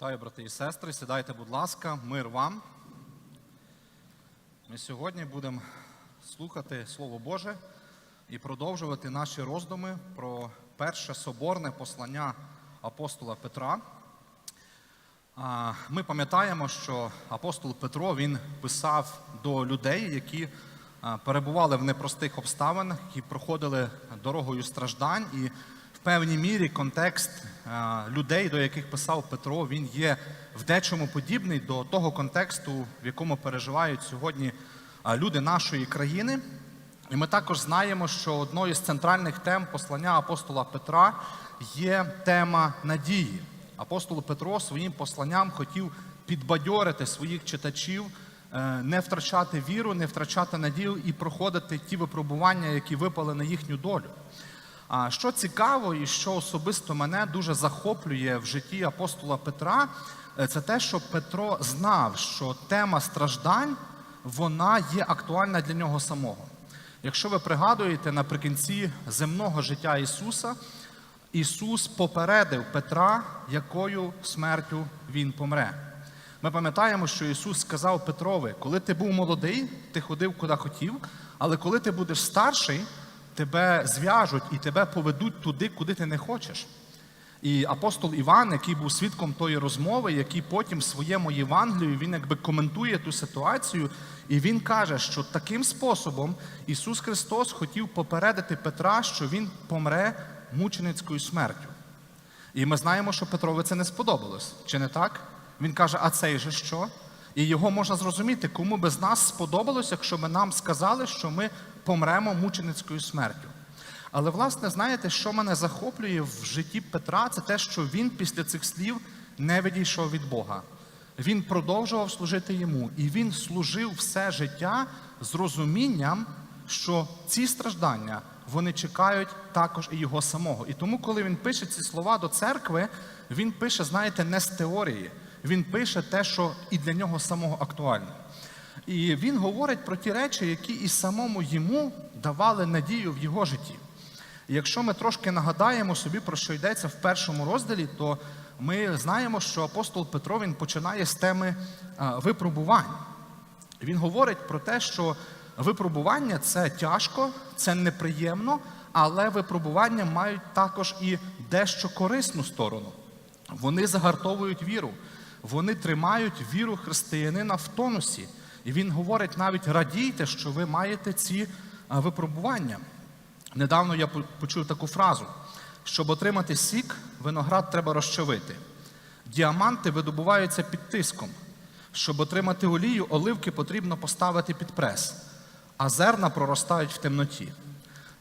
Вітаю, брати і сестри. Сідайте, будь ласка, мир вам. Ми сьогодні будемо слухати Слово Боже і продовжувати наші роздуми про перше соборне послання апостола Петра. Ми пам'ятаємо, що апостол Петро він писав до людей, які перебували в непростих обставинах, які проходили дорогою страждань, і певній мірі контекст людей, до яких писав Петро, він є в дечому подібний до того контексту, в якому переживають сьогодні люди нашої країни. І ми також знаємо, що одною з центральних тем послання апостола Петра є тема надії. Апостол Петро своїм посланням хотів підбадьорити своїх читачів, е, не втрачати віру, не втрачати надію і проходити ті випробування, які випали на їхню долю. А що цікаво, і що особисто мене дуже захоплює в житті апостола Петра, е, це те, що Петро знав, що тема страждань вона є актуальна для нього самого. Якщо ви пригадуєте, наприкінці земного життя Ісуса, Ісус попередив Петра, якою смертю Він помре. Ми пам'ятаємо, що Ісус сказав Петрові, коли ти був молодий, ти ходив куди хотів, але коли ти будеш старший, тебе зв'яжуть і тебе поведуть туди, куди ти не хочеш. І апостол Іван, який був свідком тої розмови, який потім своєму Євангелію він якби коментує ту ситуацію, і він каже, що таким способом Ісус Христос хотів попередити Петра, що Він помре мученицькою смертю. І ми знаємо, що Петрові це не сподобалось, чи не так? Він каже, а цей же що? І його можна зрозуміти, кому би з нас сподобалось, якщо би нам сказали, що ми помремо мученицькою смертю. Але, власне, знаєте, що мене захоплює в житті Петра, це те, що він після цих слів не відійшов від Бога. Він продовжував служити йому, і він служив все життя з розумінням, що ці страждання вони чекають також і його самого. І тому, коли він пише ці слова до церкви, він пише, знаєте, не з теорії, він пише те, що і для нього самого актуально. І він говорить про ті речі, які і самому йому давали надію в його житті. Якщо ми трошки нагадаємо собі, про що йдеться в першому розділі, то ми знаємо, що апостол Петро він починає з теми випробувань. Він говорить про те, що випробування це тяжко, це неприємно, але випробування мають також і дещо корисну сторону. Вони загартовують віру, вони тримають віру християнина в тонусі. І він говорить навіть радійте, що ви маєте ці випробування. Недавно я почув таку фразу: щоб отримати сік, виноград треба розчавити. Діаманти видобуваються під тиском. Щоб отримати олію, оливки потрібно поставити під прес, а зерна проростають в темноті.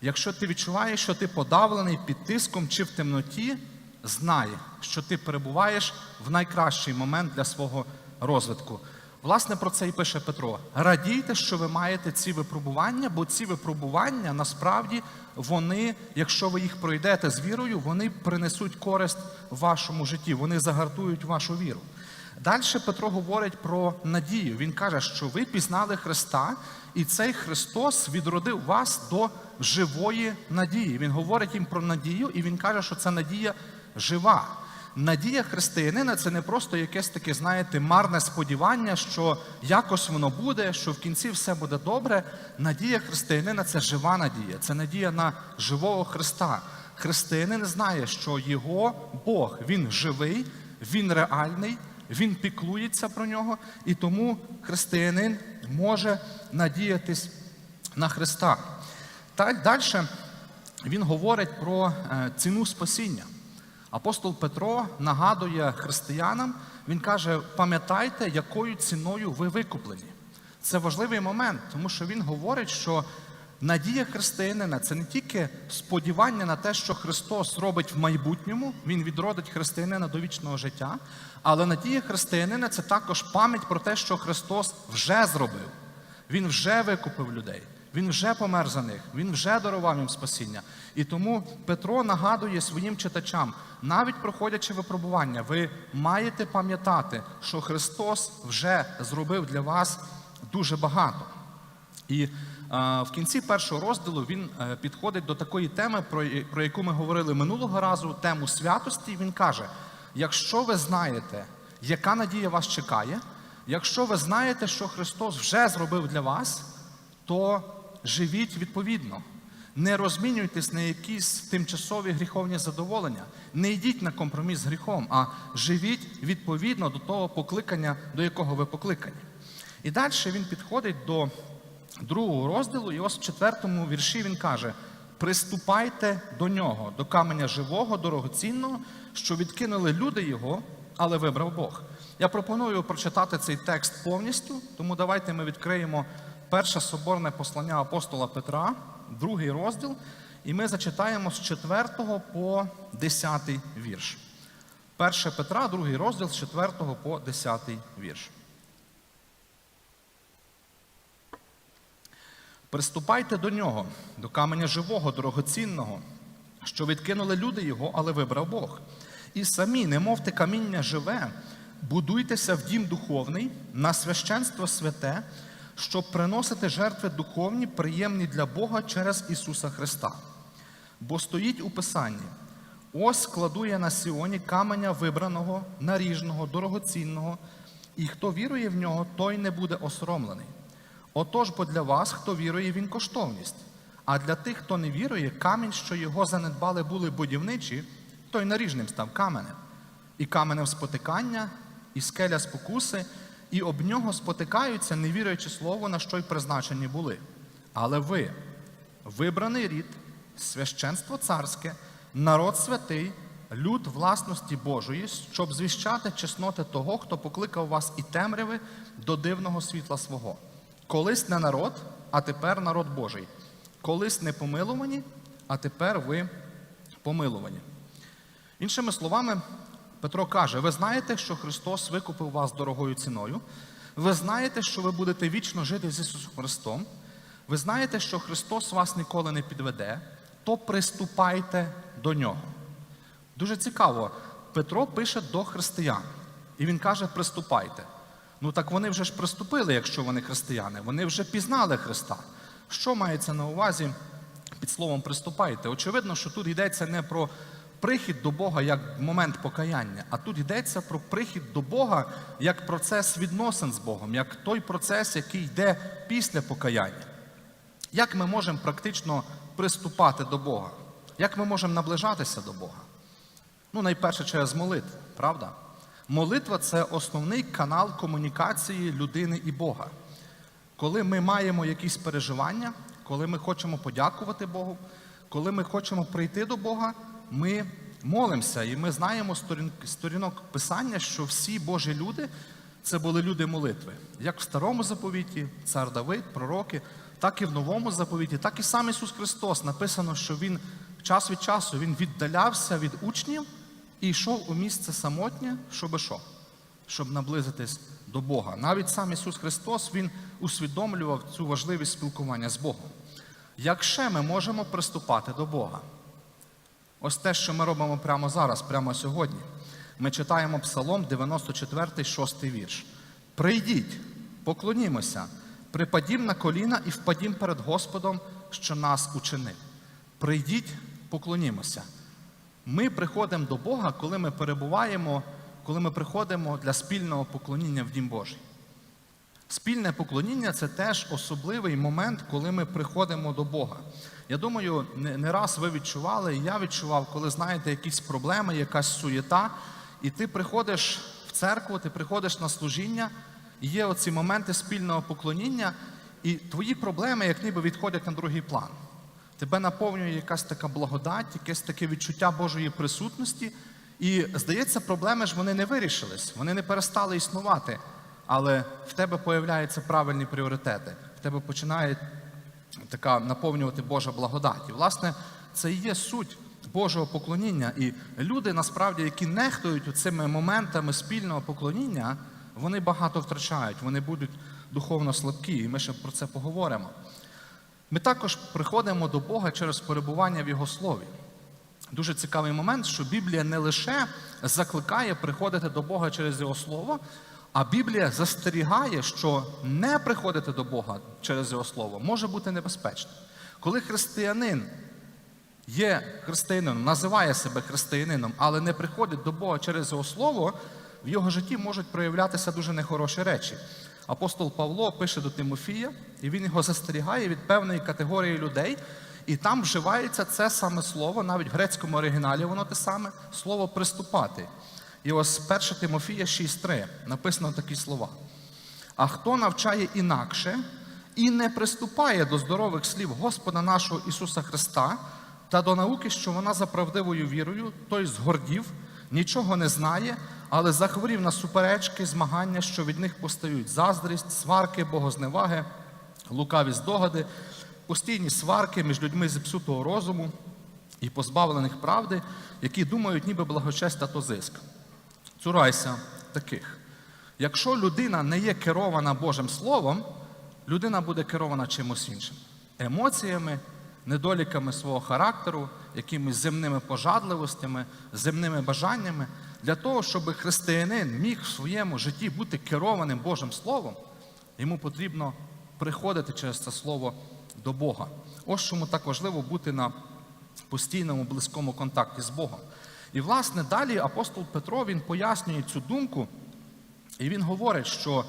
Якщо ти відчуваєш, що ти подавлений під тиском чи в темноті, знай, що ти перебуваєш в найкращий момент для свого розвитку. Власне, про це і пише Петро. Радійте, що ви маєте ці випробування, бо ці випробування насправді вони, якщо ви їх пройдете з вірою, вони принесуть користь вашому житті, вони загартують вашу віру. Далі Петро говорить про надію. Він каже, що ви пізнали Христа, і цей Христос відродив вас до живої надії. Він говорить їм про надію, і він каже, що ця надія жива. Надія християнина це не просто якесь таке, знаєте, марне сподівання, що якось воно буде, що в кінці все буде добре. Надія християнина це жива надія, це надія на живого Христа. Християнин знає, що його Бог він живий, він реальний, він піклується про нього, і тому християнин може надіятись на Христа. Та далі він говорить про е, ціну спасіння. Апостол Петро нагадує християнам, він каже: пам'ятайте, якою ціною ви викуплені. Це важливий момент, тому що він говорить, що надія християнина це не тільки сподівання на те, що Христос робить в майбутньому, Він відродить християнина до вічного життя, але надія християнина це також пам'ять про те, що Христос вже зробив. Він вже викупив людей, він вже помер за них, він вже дарував їм спасіння. І тому Петро нагадує своїм читачам, навіть проходячи випробування, ви маєте пам'ятати, що Христос вже зробив для вас дуже багато. І е, в кінці першого розділу він е, підходить до такої теми, про, про яку ми говорили минулого разу, тему святості. І він каже: якщо ви знаєте, яка надія вас чекає. Якщо ви знаєте, що Христос вже зробив для вас, то живіть відповідно. Не розмінюйтесь на якісь тимчасові гріховні задоволення. Не йдіть на компроміс з гріхом, а живіть відповідно до того покликання, до якого ви покликані. І далі він підходить до другого розділу, і ось в четвертому вірші він каже: приступайте до нього, до каменя живого, дорогоцінного, що відкинули люди його, але вибрав Бог. Я пропоную прочитати цей текст повністю, тому давайте ми відкриємо перше соборне послання апостола Петра, другий розділ, і ми зачитаємо з 4 по 10 вірш. 1 Петра, другий розділ з 4 по 10 вірш. Приступайте до нього, до каменя живого, дорогоцінного, що відкинули люди його, але вибрав Бог. І самі, не мовте каміння живе, будуйтеся в дім духовний, на священство святе, щоб приносити жертви духовні, приємні для Бога через Ісуса Христа. Бо стоїть у Писанні: ось складу я на Сіоні каменя вибраного, наріжного, дорогоцінного, і хто вірує в нього, той не буде осоромлений. Отож, бо для вас, хто вірує, він коштовність. А для тих, хто не вірує, камінь, що його занедбали, були будівничі, той наріжним став каменем. І каменем спотикання, і скеля спокуси, і об нього спотикаються, не віруючи слову, на що й призначені були. Але ви, вибраний рід, священство царське, народ святий, люд власності Божої, щоб звіщати чесноти того, хто покликав вас і темряви до дивного світла свого. Колись не народ, а тепер народ Божий. Колись не помилувані, а тепер ви помилувані. Іншими словами, Петро каже: ви знаєте, що Христос викупив вас дорогою ціною. Ви знаєте, що ви будете вічно жити з Ісусом Христом. Ви знаєте, що Христос вас ніколи не підведе, то приступайте до нього. Дуже цікаво, Петро пише до християн, і він каже: приступайте. Ну так вони вже ж приступили, якщо вони християни. Вони вже пізнали Христа. Що мається на увазі під словом приступайте? Очевидно, що тут йдеться не про прихід до Бога як момент покаяння, а тут йдеться про прихід до Бога як процес відносин з Богом, як той процес, який йде після покаяння. Як ми можемо практично приступати до Бога? Як ми можемо наближатися до Бога? Ну, найперше через молитву, правда? Молитва це основний канал комунікації людини і Бога. Коли ми маємо якісь переживання, коли ми хочемо подякувати Богу, коли ми хочемо прийти до Бога, ми молимося. І ми знаємо сторінок Писання, що всі Божі люди це були люди молитви. Як в старому заповіті, цар Давид, пророки, так і в новому заповіті, так і сам Ісус Христос. Написано, що Він час від часу він віддалявся від учнів і йшов у місце самотнє, щоби що? Щоб наблизитись до Бога. Навіть сам Ісус Христос Він усвідомлював цю важливість спілкування з Богом. Як ще ми можемо приступати до Бога? Ось те, що ми робимо прямо зараз, прямо сьогодні. Ми читаємо Псалом 94, 6 вірш. Прийдіть, поклонімося, припадім на коліна і впадім перед Господом, що нас учинив. Прийдіть, поклонімося. Ми приходимо до Бога, коли ми перебуваємо, коли ми приходимо для спільного поклоніння в Дім Божий. Спільне поклоніння це теж особливий момент, коли ми приходимо до Бога. Я думаю, не, раз ви відчували, і я відчував, коли знаєте якісь проблеми, якась суєта, і ти приходиш в церкву, ти приходиш на служіння, і є оці моменти спільного поклоніння, і твої проблеми, як ніби відходять на другий план. Тебе наповнює якась така благодать, якесь таке відчуття Божої присутності. І здається, проблеми ж вони не вирішились, вони не перестали існувати. Але в тебе появляються правильні пріоритети. В тебе починає така наповнювати Божа благодать. І, власне, це і є суть Божого поклоніння. І люди, насправді, які нехтують цими моментами спільного поклоніння, вони багато втрачають, вони будуть духовно слабкі, і ми ще про це поговоримо. Ми також приходимо до Бога через перебування в Його слові. Дуже цікавий момент, що Біблія не лише закликає приходити до Бога через Його Слово, а Біблія застерігає, що не приходити до Бога через Його Слово може бути небезпечно. Коли християнин є християнином, називає себе християнином, але не приходить до Бога через Його Слово, в його житті можуть проявлятися дуже нехороші речі. Апостол Павло пише до Тимофія, і він його застерігає від певної категорії людей. І там вживається це саме слово, навіть в грецькому оригіналі воно те саме слово приступати. І ось 1 Тимофія 6.3 написано такі слова. А хто навчає інакше і не приступає до здорових слів Господа нашого Ісуса Христа та до науки, що вона за правдивою вірою, той згордів, нічого не знає, але захворів на суперечки, змагання, що від них постають заздрість, сварки, богозневаги, лукаві здогади, постійні сварки між людьми зіпсутого розуму і позбавлених правди, які думають, ніби благочестя то зиск. Цурайся таких. Якщо людина не є керована Божим Словом, людина буде керована чимось іншим. Емоціями, недоліками свого характеру, якимись земними пожадливостями, земними бажаннями. Для того, щоб християнин міг в своєму житті бути керованим Божим Словом, йому потрібно приходити через це слово до Бога. Ось чому так важливо бути на постійному близькому контакті з Богом. І, власне, далі апостол Петро він пояснює цю думку, і він говорить, що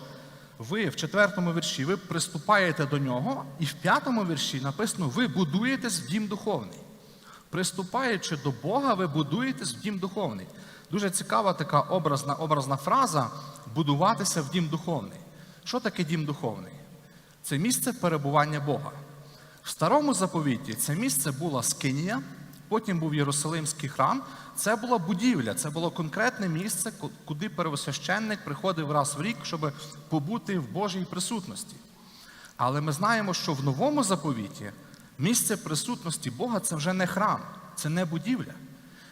ви в четвертому вірші ви приступаєте до нього, і в п'ятому вірші написано: ви будуєтесь в дім духовний. Приступаючи до Бога, ви будуєтесь в дім духовний. Дуже цікава така образна, образна фраза будуватися в дім духовний. Що таке дім духовний? Це місце перебування Бога. В старому заповіті це місце була Скинія, потім був Єрусалимський храм. Це була будівля, це було конкретне місце, куди первосвященник приходив раз в рік, щоб побути в Божій присутності. Але ми знаємо, що в новому заповіті місце присутності Бога це вже не храм, це не будівля.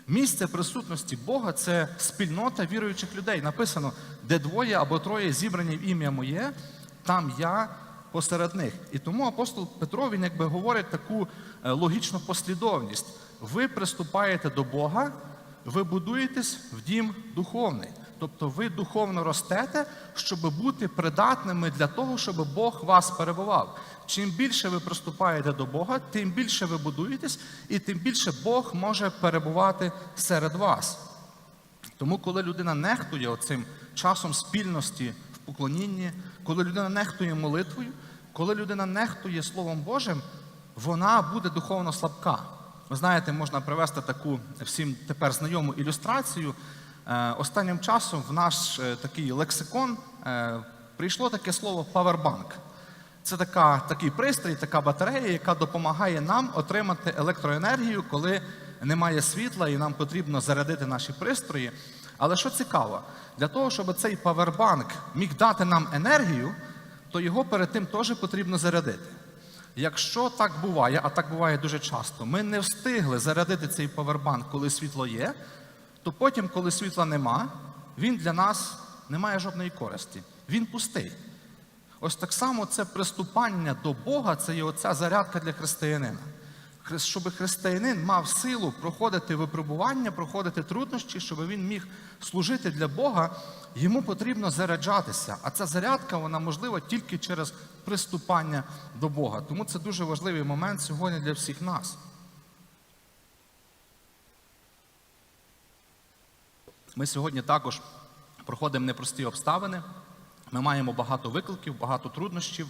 Місце присутності Бога це спільнота віруючих людей. Написано, де двоє або троє зібрані в ім'я моє, там я посеред них. І тому апостол Петро він якби говорить таку е, логічну послідовність. Ви приступаєте до Бога, ви будуєтесь в дім духовний. Тобто ви духовно ростете, щоб бути придатними для того, щоб Бог вас перебував. Чим більше ви приступаєте до Бога, тим більше ви будуєтесь, і тим більше Бог може перебувати серед вас. Тому, коли людина нехтує оцим часом спільності в поклонінні, коли людина нехтує молитвою, коли людина нехтує Словом Божим, вона буде духовно слабка. Ви знаєте, можна привести таку всім тепер знайому ілюстрацію. Е, Останнім часом в наш е, такий лексикон е, прийшло таке слово павербанк. Це така, такий пристрій, така батарея, яка допомагає нам отримати електроенергію, коли немає світла і нам потрібно зарядити наші пристрої. Але що цікаво, для того, щоб цей павербанк міг дати нам енергію, то його перед тим теж потрібно зарядити. Якщо так буває, а так буває дуже часто, ми не встигли зарядити цей павербанк, коли світло є, то потім, коли світла нема, він для нас не має жодної користі. Він пустий. Ось так само це приступання до Бога, це є оця зарядка для християнина. Щоб християнин мав силу проходити випробування, проходити труднощі, щоб він міг служити для Бога, йому потрібно заряджатися. А ця зарядка вона можлива тільки через приступання до Бога. Тому це дуже важливий момент сьогодні для всіх нас. Ми сьогодні також проходимо непрості обставини. Ми маємо багато викликів, багато труднощів.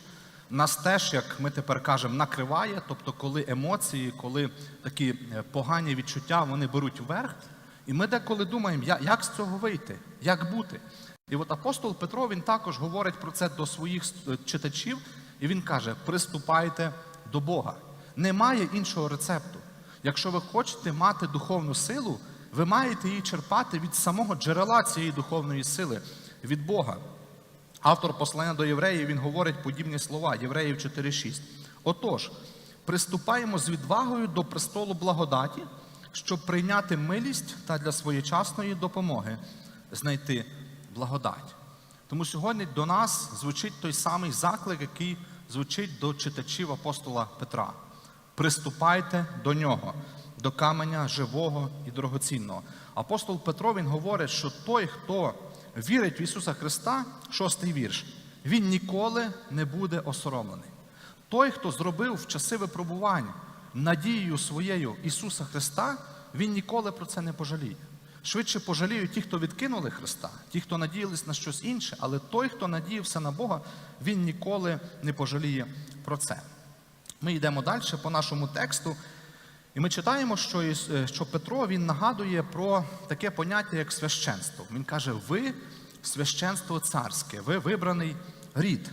Нас теж, як ми тепер кажемо, накриває, тобто, коли емоції, коли такі е, погані відчуття вони беруть вверх. І ми деколи думаємо, як з цього вийти, як бути. І от апостол Петро він також говорить про це до своїх е, читачів, і він каже: приступайте до Бога. Немає іншого рецепту. Якщо ви хочете мати духовну силу, ви маєте її черпати від самого джерела цієї духовної сили, від Бога. Автор послання до євреїв він говорить подібні слова, Євреїв 4.6. Отож, приступаємо з відвагою до престолу благодаті, щоб прийняти милість та для своєчасної допомоги знайти благодать. Тому сьогодні до нас звучить той самий заклик, який звучить до читачів апостола Петра. Приступайте до нього, до каменя живого і дорогоцінного. Апостол Петро він говорить, що той, хто вірить в Ісуса Христа, шостий вірш, він ніколи не буде осоромлений. Той, хто зробив в часи випробувань надією своєю Ісуса Христа, він ніколи про це не пожаліє. Швидше пожаліють ті, хто відкинули Христа, ті, хто надіялись на щось інше, але той, хто надіявся на Бога, він ніколи не пожаліє про це. Ми йдемо далі по нашому тексту, і ми читаємо, що, е, що Петро він нагадує про таке поняття, як священство. Він каже: ви священство царське, ви вибраний рід.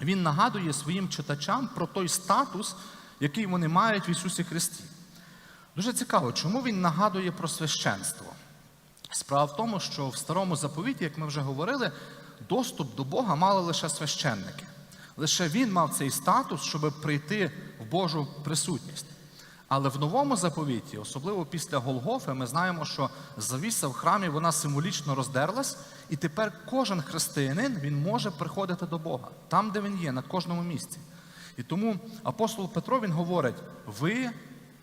Він нагадує своїм читачам про той статус, який вони мають в Ісусі Христі. Дуже цікаво, чому він нагадує про священство. Справа в тому, що в старому заповіті, як ми вже говорили, доступ до Бога мали лише священники. Лише він мав цей статус, щоб прийти в Божу присутність. Але в новому заповіті, особливо після Голгофи, ми знаємо, що завіса в храмі вона символічно роздерлась, і тепер кожен християнин він може приходити до Бога там, де він є, на кожному місці. І тому апостол Петро він говорить: ви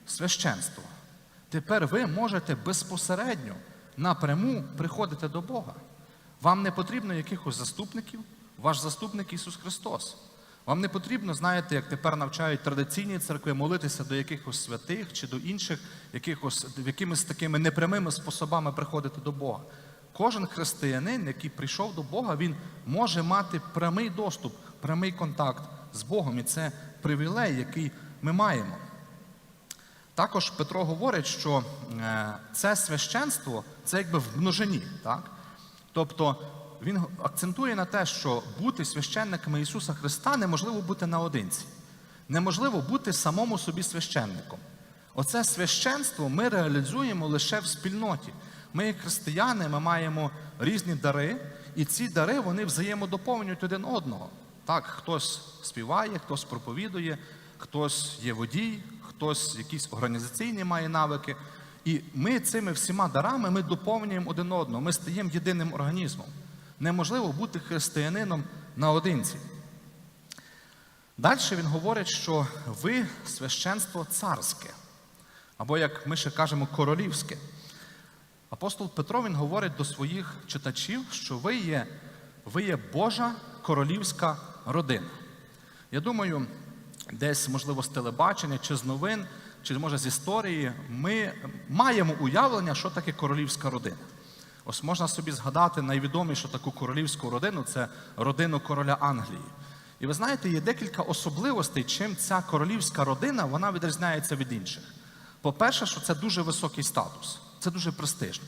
священство. Тепер ви можете безпосередньо напряму приходити до Бога. Вам не потрібно якихось заступників, ваш заступник Ісус Христос. Вам не потрібно, знаєте, як тепер навчають традиційні церкви, молитися до якихось святих чи до інших, якихось, якимись такими непрямими способами приходити до Бога. Кожен християнин, який прийшов до Бога, він може мати прямий доступ, прямий контакт з Богом. І це привілей, який ми маємо. Також Петро говорить, що е, це священство це якби в множині. Так? Тобто він акцентує на те, що бути священниками Ісуса Христа неможливо бути наодинці. Неможливо бути самому собі священником. Оце священство ми реалізуємо лише в спільноті. Ми, як християни, ми маємо різні дари, і ці дари вони взаємодоповнюють один одного. Так, хтось співає, хтось проповідує, хтось є водій, хтось якісь організаційні має навики. І ми цими всіма дарами ми доповнюємо один одного, ми стаємо єдиним організмом. Неможливо бути християнином наодинці. Далі він говорить, що ви священство царське, або, як ми ще кажемо, королівське. Апостол Петро він говорить до своїх читачів, що ви є, ви є Божа королівська родина. Я думаю, десь, можливо, з телебачення чи з новин, чи може з історії, ми маємо уявлення, що таке королівська родина. Ось можна собі згадати найвідомішу таку королівську родину це родину короля Англії. І ви знаєте, є декілька особливостей, чим ця королівська родина вона відрізняється від інших. По-перше, що це дуже високий статус, це дуже престижно.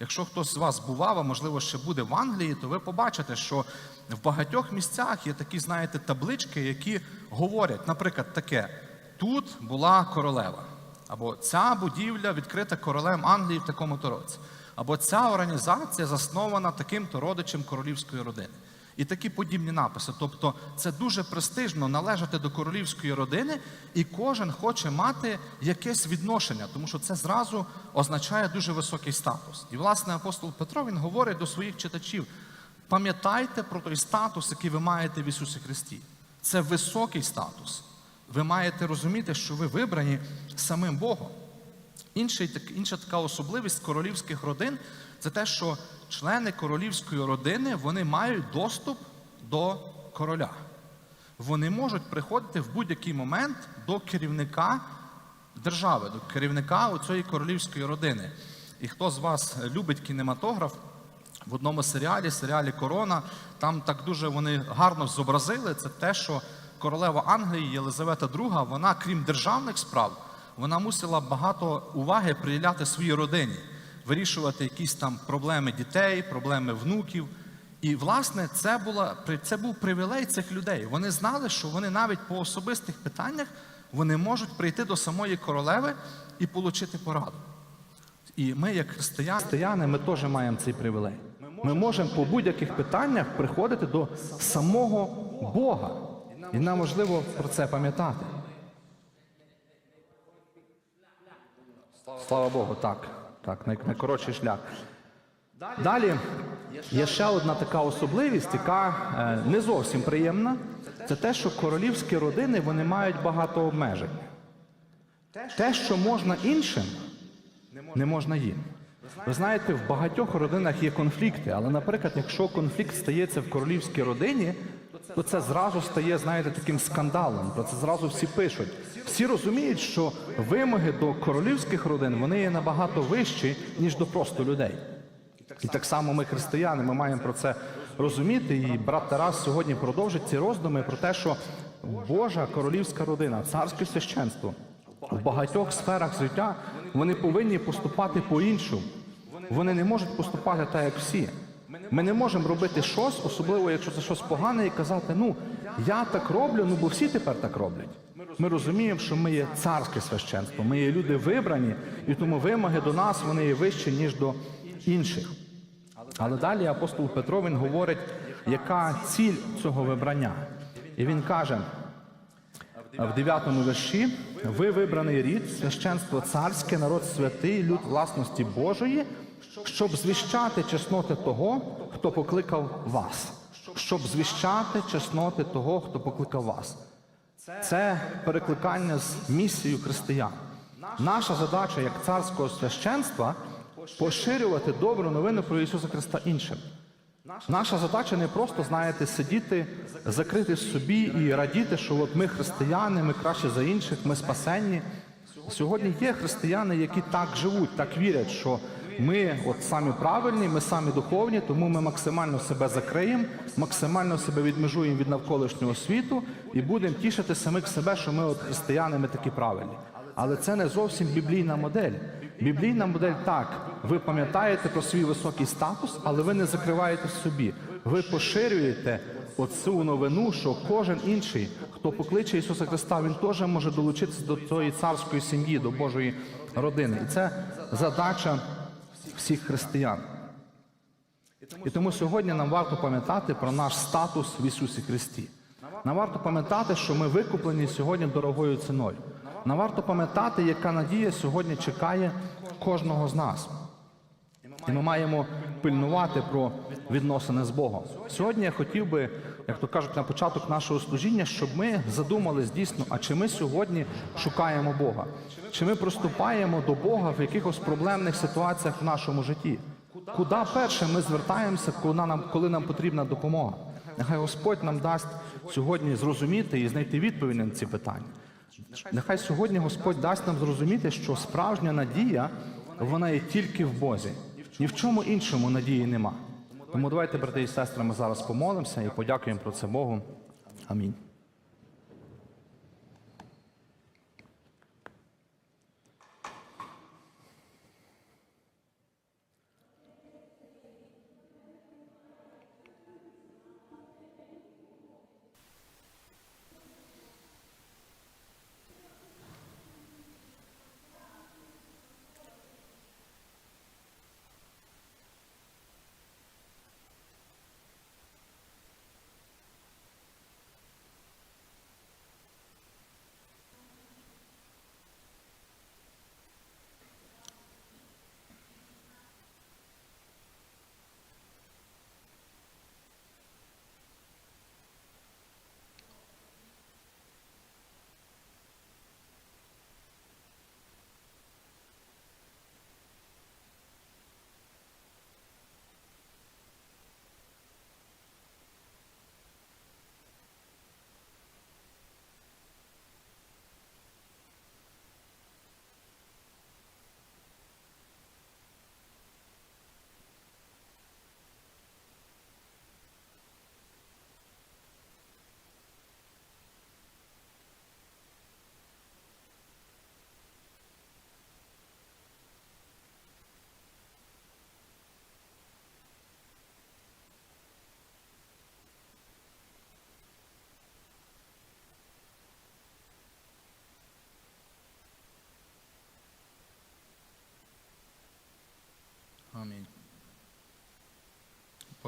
Якщо хтось з вас бував, а можливо ще буде в Англії, то ви побачите, що в багатьох місцях є такі, знаєте, таблички, які говорять, наприклад, таке: тут була королева, або ця будівля відкрита королем Англії в такому-то році, або ця організація заснована таким-то родичем королівської родини. І такі подібні написи. Тобто це дуже престижно належати до королівської родини, і кожен хоче мати якесь відношення, тому що це зразу означає дуже високий статус. І, власне, апостол Петро він говорить до своїх читачів: пам'ятайте про той статус, який ви маєте в Ісусі Христі. Це високий статус. Ви маєте розуміти, що ви вибрані самим Богом. Інший, так- інша така особливість королівських родин це те, що члени королівської родини вони мають доступ до короля. Вони можуть приходити в будь-який момент до керівника держави, до керівника цієї королівської родини. І хто з вас любить кінематограф, в одному серіалі, серіалі Корона, там так дуже вони гарно зобразили це те, що королева Англії Єлизавета II, вона, крім державних справ, вона мусила багато уваги приділяти своїй родині, вирішувати якісь там проблеми дітей, проблеми внуків. І, власне, це, була, це був привілей цих людей. Вони знали, що вони навіть по особистих питаннях вони можуть прийти до самої королеви і отримати пораду. І ми, як християни, ми теж маємо цей привілей. Ми можемо по будь-яких питаннях приходити до самого Бога. І нам важливо про це пам'ятати. Слава Богу, так. Так, най- найкоротший шлях. Далі є ще одна така особливість, яка е, не зовсім приємна. Це те, що королівські родини вони мають багато обмежень. Те, що можна іншим, не можна їм. Ви знаєте, в багатьох родинах є конфлікти, але, наприклад, якщо конфлікт стається в королівській родині, то це зразу стає, знаєте, таким скандалом. Про це зразу всі пишуть. Всі розуміють, що вимоги до королівських родин вони є набагато вищі, ніж до просто людей. І так само ми, християни, ми маємо про це розуміти. І брат Тарас сьогодні продовжить ці роздуми про те, що Божа королівська родина, царське священство в багатьох сферах життя вони повинні поступати по-іншому. Вони не можуть поступати так, як всі. Ми не можемо робити щось, особливо якщо це щось погане, і казати, ну я так роблю, ну бо всі тепер так роблять. Ми розуміємо, що ми є царське священство, ми є люди вибрані, і тому вимоги до нас вони є вищі, ніж до інших. Але далі апостол Петро він говорить, яка ціль цього вибрання. І він каже в 9 вірші: ви вибраний рід, священство царське, народ святий, люд власності Божої, щоб звіщати чесноти того, хто покликав вас. Щоб звіщати чесноти того, хто покликав вас. Це перекликання з місією християн. Наша задача як царського священства поширювати добру новину про Ісуса Христа іншим. Наша задача не просто, знаєте, сидіти, закрити собі і радіти, що от ми християни, ми краще за інших, ми спасенні. Сьогодні є християни, які так живуть, так вірять, що ми от самі правильні, ми самі духовні, тому ми максимально себе закриємо, максимально себе відмежуємо від навколишнього світу і будемо тішити самих себе, що ми от християни, ми такі правильні. Але це не зовсім біблійна модель. Біблійна модель так. Ви пам'ятаєте про свій високий статус, але ви не закриваєте собі. Ви поширюєте оцю новину, що кожен інший, хто покличе Ісуса Христа, він теж може долучитися до цієї царської сім'ї, до Божої родини. І це задача всіх християн. І тому сьогодні нам варто пам'ятати про наш статус в Ісусі Христі. Нам варто пам'ятати, що ми викуплені сьогодні дорогою ціною. Нам варто пам'ятати, яка надія сьогодні чекає кожного з нас. І ми маємо пильнувати про відносини з Богом. Сьогодні я хотів би, як то кажуть, на початок нашого служіння, щоб ми задумались дійсно, а чи ми сьогодні шукаємо Бога? Чи ми проступаємо до Бога в якихось проблемних ситуаціях в нашому житті? Куди перше ми звертаємося, коли нам, коли нам потрібна допомога? Нехай Господь нам дасть сьогодні зрозуміти і знайти відповідь на ці питання. Нехай сьогодні Господь дасть нам зрозуміти, що справжня надія вона є тільки в Бозі. Ні в чому іншому надії нема. Тому давайте, брати і сестри, ми зараз помолимося і подякуємо про це Богу. Амінь.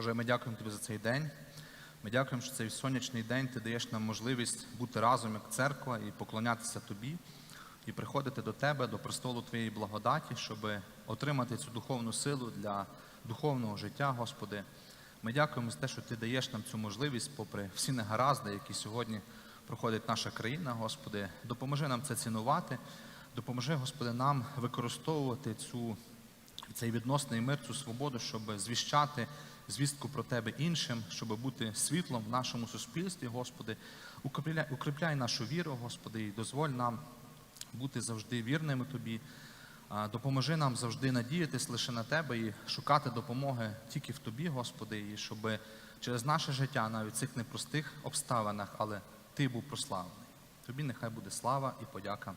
Боже, ми дякуємо тобі за цей день. Ми дякуємо, що цей сонячний день ти даєш нам можливість бути разом як церква і поклонятися тобі, і приходити до тебе, до престолу Твоєї благодаті, щоб отримати цю духовну силу для духовного життя, Господи. Ми дякуємо за те, що Ти даєш нам цю можливість, попри всі негаразди, які сьогодні проходить наша країна, Господи. Допоможи нам це цінувати, допоможи, Господи, нам використовувати цю цей відносний мир, цю свободу, щоб звіщати звістку про Тебе іншим, щоб бути світлом в нашому суспільстві, Господи. Укріпляй, укріпляй нашу віру, Господи, і дозволь нам бути завжди вірними Тобі. Допоможи нам завжди надіятись лише на Тебе і шукати допомоги тільки в Тобі, Господи, і щоб через наше життя, навіть в цих непростих обставинах, але Ти був прославлений. Тобі нехай буде слава і подяка.